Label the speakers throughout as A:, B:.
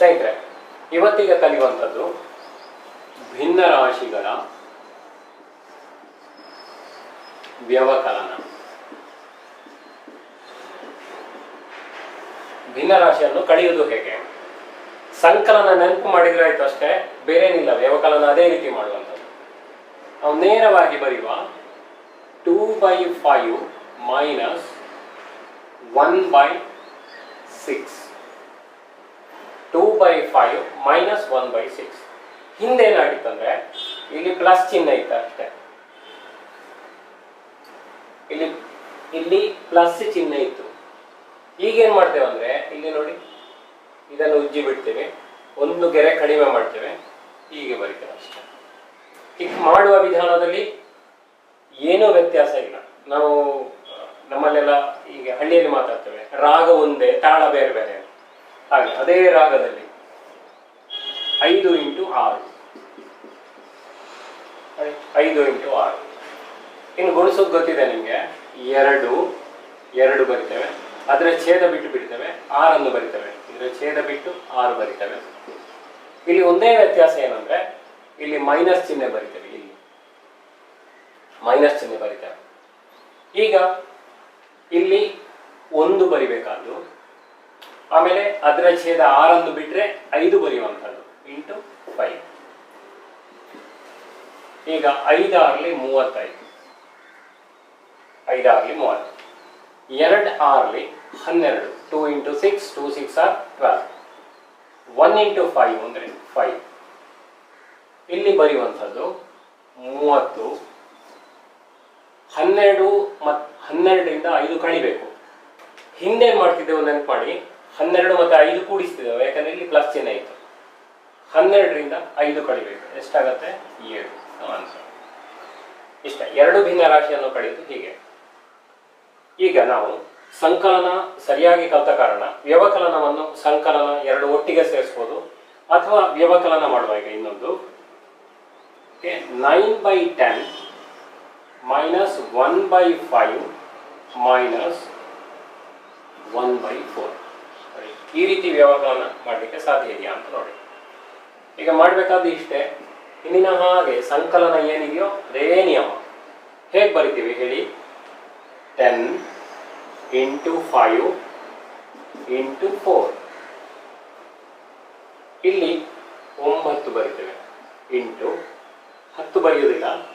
A: ಸ್ನೇಹಿತರೆ, ಇವತ್ತಿಗೆ ಕಲಿಯುವಂಥದ್ದು ಭಿನ್ನ ರಾಶಿಗಳ ವ್ಯವಕಲನ. ಭಿನ್ನ ರಾಶಿಯನ್ನು ಕಳೆಯುವುದು ಹೇಗೆ? ಸಂಕಲನ ನೆನಪು ಮಾಡಿದ್ರೆ ಆಯ್ತು ಅಷ್ಟೇ, ಬೇರೇನಿಲ್ಲ, ವ್ಯವಕಲನ ಅದೇ ರೀತಿ ಮಾಡುವಂಥದ್ದು. ನಾವು ನೇರವಾಗಿ ಬರೆಯುವ two by five minus one by six. Two by five minus one by six ಹಿಂದೇನಾಗಿತ್ತಂದ್ರೆ ಇಲ್ಲಿ ಪ್ಲಸ್ ಚಿಹ್ನೆ ಇತ್ತು ಅಷ್ಟೇ. ಇಲ್ಲಿ ಇಲ್ಲಿ ಪ್ಲಸ್ ಚಿಹ್ನೆ ಇತ್ತು. ಈಗೇನ್ ಮಾಡ್ತೇವೆ ಅಂದ್ರೆ, ಇಲ್ಲಿ ನೋಡಿ, ಇದನ್ನು ಉಜ್ಜಿ ಬಿಡ್ತೇವೆ. ಒಂದು ಗೆರೆ ಕಡಿಮೆ ಮಾಡ್ತೇವೆ. ಹೀಗೆ ಬರಿತೇವೆ ಅಷ್ಟೇ. ಹೀಗೆ ಮಾಡುವ ವಿಧಾನದಲ್ಲಿ ಏನೂ ವ್ಯತ್ಯಾಸ ಇಲ್ಲ. ನಾವು, ನಮ್ಮಲ್ಲೆಲ್ಲ ಈಗ ಹಳ್ಳಿಯಲ್ಲಿ ಮಾತಾಡ್ತೇವೆ. ರಾಗ ಒಂದೇ, ತಾಳ ಬೇರೆ ಬೇರೆ. ಹಾಗೆ, ಅದೇ ರಾಗದಲ್ಲಿ. ಐದು ಇಂಟು ಆರು? ಐದು ಇಂಟು ಆರು. ಇನ್ನು ಗುಣಿಸೋದು ಗೊತ್ತಿದೆ ನಿಮಗೆ? ಎರಡು ಎರಡು ಬರಿತೇವೆ. ಅದರ ಛೇದ ಬಿಟ್ಟು ಬಿಡ್ತೇವೆ. ಆರನ್ನು ಬರಿತೇವೆ. ಇದರ ಛೇದ ಬಿಟ್ಟು ಆರು ಬರಿತೇವೆ. ಇಲ್ಲಿ ಒಂದೇ ವ್ಯತ್ಯಾಸ ಏನಂದ್ರೆ, ಇಲ್ಲಿ ಮೈನಸ್ ಚಿಹ್ನೆ ಬರಿತೇವೆ, ಇಲ್ಲಿ. ಮೈನಸ್ ಚಿಹ್ನೆ ಬರಿತೇವೆ. ಈಗ, ಇಲ್ಲಿ ಒಂದು ಬರಿಬೇಕಾದ್ದು ಆಮೇಲೆ ಅದರ ಛೇದ ಆರನ್ನು ಬಿಟ್ರೆ ಐದು ಬರೆಯುವಂಥದ್ದು. Into five. ಈಗ ಐದಾರ್ಲಿ ಮೂವತ್ತೈದು. ಐದಾರ್ಲಿ ಮೂವತ್ತು. ಎರಡು ಆರ್ಲಿ ಹನ್ನೆರಡು. Two into six, two six are twelve one into five ಅಂದರೆ ಫೈವ್. ಇಲ್ಲಿ ಬರೆಯುವಂಥದ್ದು ಮೂವತ್ತು. ಹನ್ನೆರಡು ಮತ್ತು ಹನ್ನೆರಡರಿಂದ ಐದು ಕಳಿಬೇಕು. ಹಿಂದೆ ಮಾಡ್ತಿದ್ದೆವು ನೆನಪು ಮಾಡಿ. ಹನ್ನೆರಡು ಮತ್ತು ಐದು ಕೂಡಿಸ್ತಿದ್ದೇವೆ ಯಾಕಂದ್ರೆ ಇಲ್ಲಿ ಪ್ಲಸ್ ಚಿಹ್ನೆ ಇತ್ತು. ಹನ್ನೆರಡರಿಂದ ಐದು ಕಳಿಬೇಕು. ಎಷ್ಟಾಗತ್ತೆ? ಏಳು. ಆನ್ಸರ್ ಇಷ್ಟ. ಎರಡು ಭಿನ್ನ ರಾಶಿಯನ್ನು ಕಳೆಯುವುದು ಹೀಗೆ. ಈಗ ನಾವು ಸಂಕಲನ ಸರಿಯಾಗಿ ಕಲಿತ ಕಾರಣ ವ್ಯವಕಲನವನ್ನು ಸಂಕಲನ ಎರಡು ಒಟ್ಟಿಗೆ ಸೇರಿಸ್ಬೋದು, ಅಥವಾ ವ್ಯವಕಲನ ಮಾಡುವ ಈಗ ಇನ್ನೊಂದು. Nine by ten minus one by five minus one by four ಈ ರೀತಿ ವ್ಯವಹಾರವನ್ನು ಮಾಡಲಿಕ್ಕೆ ಸಾಧ್ಯ ಇದೆಯಾ ಅಂತ ನೋಡಿ. ಈಗ ಮಾಡಬೇಕಾದ ಇಷ್ಟೇ, ಹಿಂದಿನ ಹಾಗೆ ಸಂಕಲನ ಏನಿದೆಯೋ ಅದೇ ನಿಯಮ. ಹೇಗೆ ಬರಿತೀವಿ ಹೇಳಿ? Ten into five into four ಇಲ್ಲಿ ಒಂಬತ್ತು ಬರಿತೇವೆ. ಇಂಟು ಹತ್ತು ಬರೆಯುವುದಿಲ್ಲ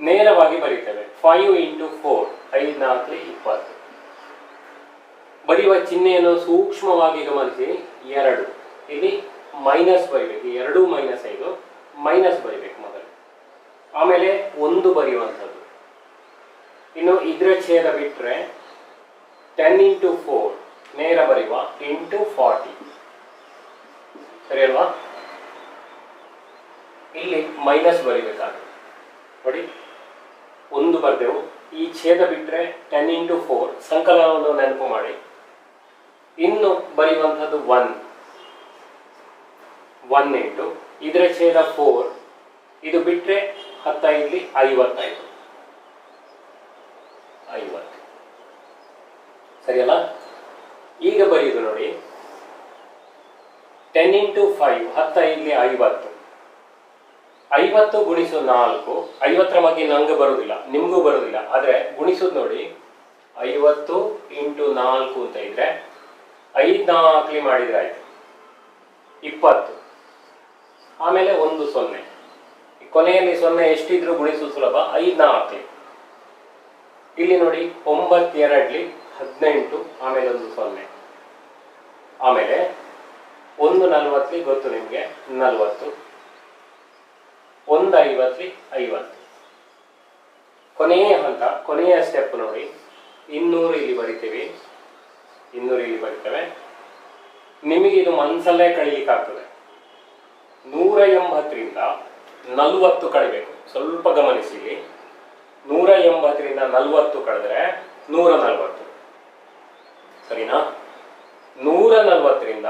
A: ನೇರವಾಗಿ ಬರೀತೇವೆ. ಫೈವ್ ಇಂಟು ಫೋರ್ ಐದು, ನಾಲ್ಕು, ಇಪ್ಪತ್ತು. ಬರೆಯುವ ಚಿಹ್ನೆಯನ್ನು ಸೂಕ್ಷ್ಮವಾಗಿ ಗಮನಿಸಿ. ಎರಡು. ಇಲ್ಲಿ ಮೈನಸ್ ಬರಿಬೇಕು. ಎರಡು ಮೈನಸ್ ಐದು. ಮೈನಸ್ ಬರಿಬೇಕು ಮೊದಲು. ಆಮೇಲೆ ಒಂದು ಬರೆಯುವಂಥದ್ದು. ಇನ್ನು ಇದರ ಛೇದ ಬಿಟ್ಟರೆ ಟೆನ್ ಇಂಟು ಫೋರ್ ನೇರ ಬರೆಯುವ ಇಂಟು ಫಾರ್ಟಿ ಸರಿ ಅಲ್ವಾ? ಇಲ್ಲಿ ಮೈನಸ್ ಬರಿಬೇಕಾದ್ರೆ ನೋಡಿ. ಒಂದು ಬರ್ದೆವು. ಈ ಛೇದ ಬಿಟ್ಟರೆ ಟೆನ್ ಇಂಟು ಫೋರ್ ಸಂಕಲನವನ್ನು ನೆನಪು ಮಾಡಿ. ಇನ್ನು ಬರೆಯುವಂಥದ್ದು ಒನ್ ಒನ್ ಇಂಟು ಇದರ ಛೇದ ಫೋರ್ ಇದು ಬಿಟ್ಟರೆ ಹತ್ತೈದು ಐವತ್ತೈದು. ಐವತ್ತು. ಸರಿಯಲ್ಲ? ಈಗ ಬರೆಯುದು ನೋಡಿ. ಟೆನ್ ಇಂಟು ಫೈವ್ ಹತ್ತೈದು ಐವತ್ತು. ಐವತ್ತು ಗುಣಿಸು ನಾಲ್ಕು. ಐವತ್ತರ ಬಗ್ಗೆ ನಂಗೆ ಬರುವುದಿಲ್ಲ ನಿಮಗೂ ಬರುವುದಿಲ್ಲ ಆದರೆ ಗುಣಿಸೋದು ನೋಡಿ. ಐವತ್ತು ಇಂಟು ನಾಲ್ಕು ಅಂತ ಇದ್ರೆ ಐದು ನಾಲ್ಕಲಿ ಮಾಡಿದ್ರೆ ಆಯ್ತು ಇಪ್ಪತ್ತು. ಆಮೇಲೆ ಒಂದು ಸೊನ್ನೆ. ಕೊನೆಯಲ್ಲಿ ಸೊನ್ನೆ ಎಷ್ಟಿದ್ರು ಗುಣಿಸು ಸುಲಭ, ಐದು ನಾಲ್ಕಲಿ ಇಲ್ಲಿ ನೋಡಿ, ಒಂಬತ್ತೆರಡ್ಲಿ ಹದಿನೆಂಟು, ಆಮೇಲೆ ಒಂದು ಸೊನ್ನೆ. ಆಮೇಲೆ ಒಂದು ನಲ್ವತ್ತಲಿ ಗೊತ್ತು ನಿಮಗೆ, ನಲ್ವತ್ತು. ಒಂದು ಐವತ್ತಲಿ ಐವತ್ತು. ಕೊನೆಯ ಹಂತ, ಕೊನೆಯ ಸ್ಟೆಪ್ ನೋಡಿ, ಇನ್ನೂರು ಇಲ್ಲಿ ಬರಿತೀವಿ. ಇನ್ನೂರು ಇಲ್ಲಿ ಬರ್ತವೆ. ನಿಮಗೆ ಇದು ಮನಸ್ಸಲ್ಲೇ ಕಳೀಲಿಕ್ಕಾಗ್ತದೆ ನೂರ ಎಂಬತ್ತರಿಂದ ನಲವತ್ತು ಕಳಿಬೇಕು. ಸ್ವಲ್ಪ ಗಮನಿಸಿ. ಇಲ್ಲಿ ನೂರ ಎಂಬತ್ತರಿಂದ ನಲವತ್ತು ಕಳೆದ್ರೆ ನೂರ ನಲವತ್ತು. ಸರಿನಾ? ನೂರ ನಲವತ್ತರಿಂದ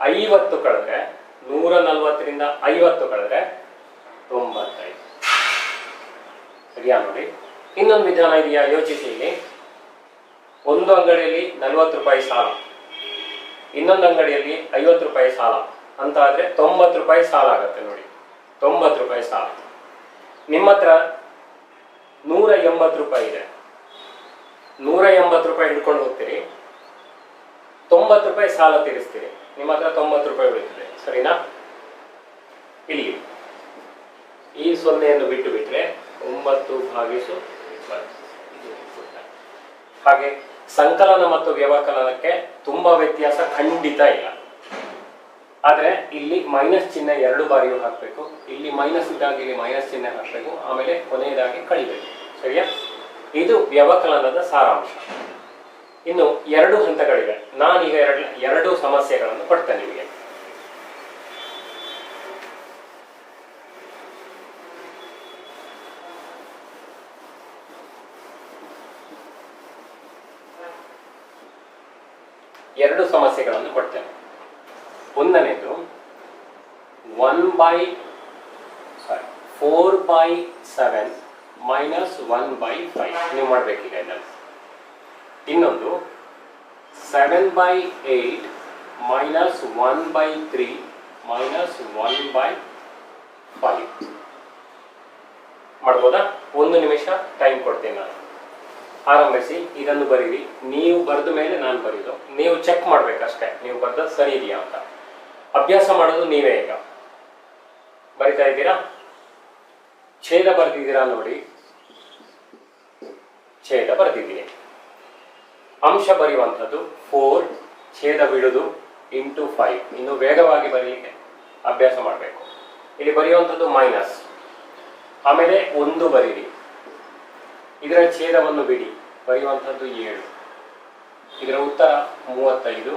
A: ಐವತ್ತು ಕಳೆದ್ರೆ ನೂರ ನಲವತ್ತರಿಂದ ಐವತ್ತು ಕಳೆದ್ರೆ ತೊಂಬತ್ತೈದು. ಸರಿಯಾ ನೋಡಿ? ಇನ್ನೊಂದು ವಿಧಾನ ಇದೆಯಾ? ಯೋಚಿಸಿ ಇಲ್ಲಿ. ಒಂದು ಅಂಗಡಿಯಲ್ಲಿ ನಲವತ್ತು ರೂಪಾಯಿ ಸಾಲ. ಇನ್ನೊಂದು ಅಂಗಡಿಯಲ್ಲಿ ಐವತ್ತು ರೂಪಾಯಿ ಸಾಲ. ಅಂತ ಆದರೆ ತೊಂಬತ್ತು ರೂಪಾಯಿ ಸಾಲ ಆಗುತ್ತೆ ನೋಡಿ. ತೊಂಬತ್ತು ರೂಪಾಯಿ ಸಾಲ. ನಿಮ್ಮ ಹತ್ರ ನೂರ ಎಂಬತ್ತು ರೂಪಾಯಿ ಇದೆ. ನೂರ ಎಂಬತ್ತು ರೂಪಾಯಿ ಹಿಡ್ಕೊಂಡು ಹೋಗ್ತೀರಿ. ತೊಂಬತ್ತು ರೂಪಾಯಿ ಸಾಲ ತೀರಿಸ್ತೀರಿ. ನಿಮ್ಮ ಹತ್ರ ತೊಂಬತ್ತು ರೂಪಾಯಿ ಉಳಿತದೆ. ಸರಿನಾ? ಇಲ್ಲಿ. ಈ ಸೊನ್ನೆಯನ್ನು ಬಿಟ್ಟು ಬಿಟ್ಟರೆ ಒಂಬತ್ತು ಭಾಗಿಸು. ಹಾಗೆ ಸಂಕಲನ ಮತ್ತು ವ್ಯವಕಲನಕ್ಕೆ ತುಂಬಾ ವ್ಯತ್ಯಾಸ ಖಂಡಿತ ಇಲ್ಲ. ಆದ್ರೆ ಇಲ್ಲಿ ಮೈನಸ್ ಚಿಹ್ನೆ ಎರಡು ಬಾರಿಯೂ ಹಾಕಬೇಕು. ಇಲ್ಲಿ ಮೈನಸ್ ಇದ್ದಾಗ ಇಲ್ಲಿ ಮೈನಸ್ ಚಿಹ್ನೆ ಹಾಕಬೇಕು. ಆಮೇಲೆ ಕೊನೆಯದಾಗಿ ಕಳಿಬೇಕು ಸರಿಯಾ? ಇದು ವ್ಯವಕಲನದ ಸಾರಾಂಶ. ಇನ್ನು ಎರಡು ಹಂತಗಳಿವೆ. ನಾನೀಗ ಎರಡು ಎರಡು ಸಮಸ್ಯೆಗಳನ್ನು ಕೊಡ್ತೇನೆ ನಿಮಗೆ. ಎರಡು ಸಮಸ್ಯೆಗಳನ್ನು ಕೊಡ್ತೇನೆ ಒಂದನೇದು one by sorry four by seven minus one by five ನೀವು ಮಾಡಬೇಕೀಗ ಇದನ್ನು. ಇನ್ನೊಂದು seven by eight minus one by three minus one by five ಮಾಡ್ಬೋದಾ? ಒಂದು ನಿಮಿಷ ಟೈಮ್ ಕೊಡ್ತೇನೆ. ಆರಂಭಿಸಿ, ಇದನ್ನು ಬರೀರಿ ನೀವು ಬರೆದ ಮೇಲೆ ನಾನು ಬರೀದು ನೀವು ಚೆಕ್ ಮಾಡ್ಬೇಕಷ್ಟೇ. ನೀವು ಬರೆದ ಸರಿ ಇದೆಯಾ ಅಂತ. ಅಭ್ಯಾಸ ಮಾಡೋದು ನೀವೇ ಈಗ. ಬರಿತಾ ಇದ್ದೀರಾ? ಛೇದ ಬರ್ತಿದ್ದೀರಾ ನೋಡಿ. ಛೇದ ಬರೆದಿದ್ದೀನಿ ಅಂಶ ಬರೆಯುವಂಥದ್ದು ಫೋರ್ ಛೇದ ಬಿಡುದು ಇಂಟು ಫೈವ್ ಇನ್ನು ವೇಗವಾಗಿ ಬರೀಲಿಕ್ಕೆ ಅಭ್ಯಾಸ ಮಾಡಬೇಕು. ಇಲ್ಲಿ ಬರೆಯುವಂಥದ್ದು ಮೈನಸ್ ಆಮೇಲೆ ಒಂದು ಬರೀರಿ. ಇದರ ಛೇದವನ್ನು ಬಿಡಿ. ಬರೆಯುವಂಥದ್ದು ಏಳು. ಇದರ ಉತ್ತರ ಮೂವತ್ತೈದು,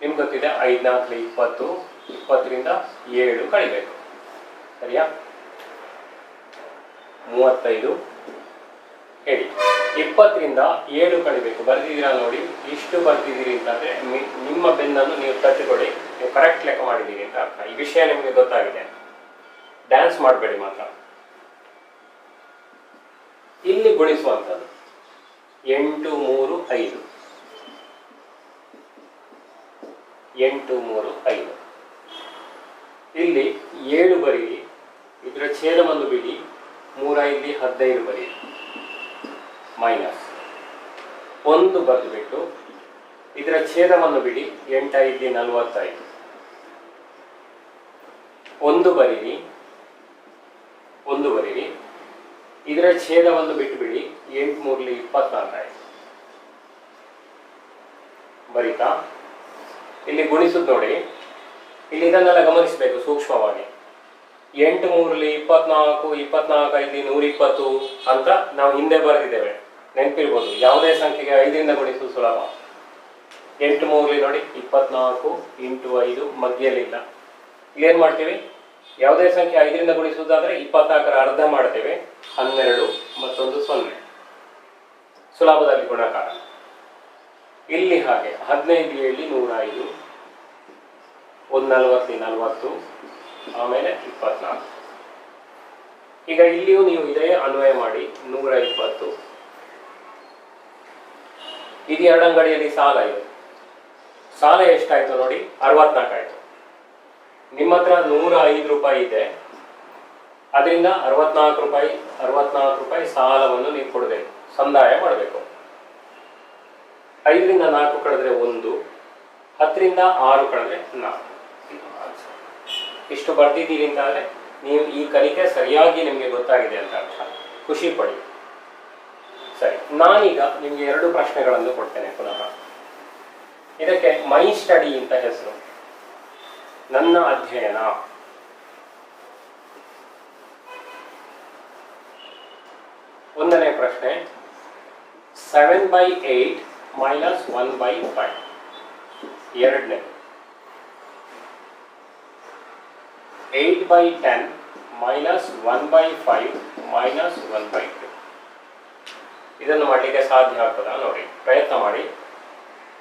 A: ನಿಮ್ಗೆ ಗೊತ್ತಿದೆ ಐದ್ನಾಲ್ಕು ಇಪ್ಪತ್ತು, ಇಪ್ಪತ್ತರಿಂದ ಏಳು ಕಳಿಬೇಕು. ಸರಿಯಾ? ಮೂವತ್ತೈದು, ಹೇಳಿ. ಇಪ್ಪತ್ತರಿಂದ ಏಳು ಕಳಿಬೇಕು. ಬರ್ದಿದ್ದೀರಾ ನೋಡಿ, ಇಷ್ಟು ಬರ್ದಿದ್ದೀರಿ ಅಂತಂದ್ರೆ ಮಿ- ನಿಮ್ಮ ಬೆನ್ನನ್ನು ನೀವು ತಟ್ಟಿಕೊಳ್ಳಿ. ನೀವು ಕರೆಕ್ಟ್ ಲೆಕ್ಕ ಮಾಡಿದ್ದೀರಿ ಅಂತ ಅರ್ಥ. ಈ ವಿಷಯ ನಿಮಗೆ ಗೊತ್ತಾಗಿದೆ. ಡ್ಯಾನ್ಸ್ ಮಾಡಬೇಡಿ ಮಾತ್ರ. ಇಲ್ಲಿ ಗುಣಿಸುವಂಥದ್ದು. ಎಂಟು ಮೂರು ಐದು. ಎಂಟು ಮೂರು ಐದು. ಇಲ್ಲಿ ಏಳು ಬರೀರಿ ಇದರ ಛೇದವನ್ನು ಬಿಡಿ. ಮೂರೈದು, ಹದಿನೈದು ಬರೀರಿ ಮೈನಸ್. ಒಂದು ಬರೆದುಬಿಟ್ಟು ಇದರ ಛೇದವನ್ನು ಬಿಡಿ. ಎಂಟೈದು, ನಲವತ್ತೈದು. ಒಂದು ಬರೀರಿ ಒಂದು ಬರೀರಿ ಇದರ ಛೇದವನ್ನು ಬಿಟ್ಟುಬಿಡಿ. ಎಂಟು ಮೂರ್ಲಿ ಇಪ್ಪತ್ನಾಲ್ಕು ಆಯ್ತು ಬರೀತಾ? ಇಲ್ಲಿ ಗುಣಿಸುದು ನೋಡಿ. ಇಲ್ಲಿ ಇದನ್ನೆಲ್ಲ ಗಮನಿಸಬೇಕು ಸೂಕ್ಷ್ಮವಾಗಿ. ಎಂಟು ಮೂರಲಿ ಇಪ್ಪತ್ನಾಲ್ಕು ಇಪ್ಪತ್ನಾಲ್ಕು ಐದು ನೂರ ಇಪ್ಪತ್ತು ಅಂತ ನಾವು ಹಿಂದೆ ಬರೆದಿದ್ದೇವೆ. ನೆನಪಿರ್ಬೋದು. ಯಾವುದೇ ಸಂಖ್ಯೆಗೆ ಐದರಿಂದ ಗುಣಿಸುವುದು ಸುಲಭ. ಎಂಟು ಮೂರ್ಲಿ ನೋಡಿ, ಇಪ್ಪತ್ನಾಲ್ಕು ಇಂಟು ಐದು ಮಧ್ಯಲಿಲ್ಲ ಇಲ್ಲೇನು ಮಾಡ್ತೀವಿ? ಯಾವುದೇ ಸಂಖ್ಯೆ ಐದರಿಂದ ಗುಣಿಸುವುದಾದ್ರೆ ಇಪ್ಪತ್ನಾಲ್ಕರ ಅರ್ಧ ಮಾಡ್ತೇವೆ. ಹನ್ನೆರಡು ಮತ್ತೊಂದು ಸೊನ್ನೆ. ಸುಲಭದಲ್ಲಿ ಗುಣಕಾರ ಇಲ್ಲಿ ಹಾಗೆ ಹದಿನೈದು ಏಳಿ ನೂರ ಐದು ಒಂದು ನಲವತ್ತು ನಲವತ್ತು ಆಮೇಲೆ ಇಪ್ಪತ್ನಾಲ್ಕು. ಈಗ ಇಲ್ಲಿಯೂ ನೀವು ಇದೇ ಅನ್ವಯ ಮಾಡಿ ನೂರ ಇಪ್ಪತ್ತು ಇದು ಎರಡಂಗಡಿಯಲ್ಲಿ ಸಾಲ ಇದೆ. ಸಾಲ ಎಷ್ಟಾಯ್ತು ನೋಡಿ, ಅರವತ್ನಾಲ್ಕು ಆಯ್ತು. ನಿಮ್ಮ ಹತ್ರ ನೂರ ಐದು ರೂಪಾಯಿ ಇದೆ. ಅದರಿಂದ ಅರವತ್ನಾಲ್ಕು ರೂಪಾಯಿ ಅರವತ್ನಾಲ್ಕು ರೂಪಾಯಿ ಸಾಲವನ್ನು ನೀವು ಕೊಡಬೇಕು. ಸಂದಾಯ ಮಾಡಬೇಕು. ಐದರಿಂದ ನಾಲ್ಕು ಕಳೆದ್ರೆ ಒಂದು, ಹತ್ತರಿಂದ ಆರು ಕಳೆದ್ರೆ ನಾಲ್ಕು. ಇಷ್ಟು ಬರ್ತಿದ್ದೀರಿ ಅಂತಂದರೆ ನೀವು ಈ ಕಲಿಕೆ ಸರಿಯಾಗಿ ನಿಮಗೆ ಗೊತ್ತಾಗಿದೆ ಅಂತ ಅರ್ಥ. ಖುಷಿ ಪಡಿ. ಸರಿ, ನಾನೀಗ ನಿಮಗೆ ಎರಡು ಪ್ರಶ್ನೆಗಳನ್ನು ಕೊಡ್ತೇನೆ ಪುನಃ. ಇದಕ್ಕೆ ಮೈ ಸ್ಟಡಿ ಅಂತ ಹೆಸರು. ನನ್ನ ಅಧ್ಯಯನ. ಒಂದನೇ ಪ್ರಶ್ನೆ seven by eight minus one by five ಎರಡನೇ. Eight by ten minus one by five minus one by two ಇದನ್ನು ಮಾಡಲಿಕ್ಕೆ ಸಾಧ್ಯ ಆಗ್ತದಾ? ನೋಡಿ, ಪ್ರಯತ್ನ ಮಾಡಿ.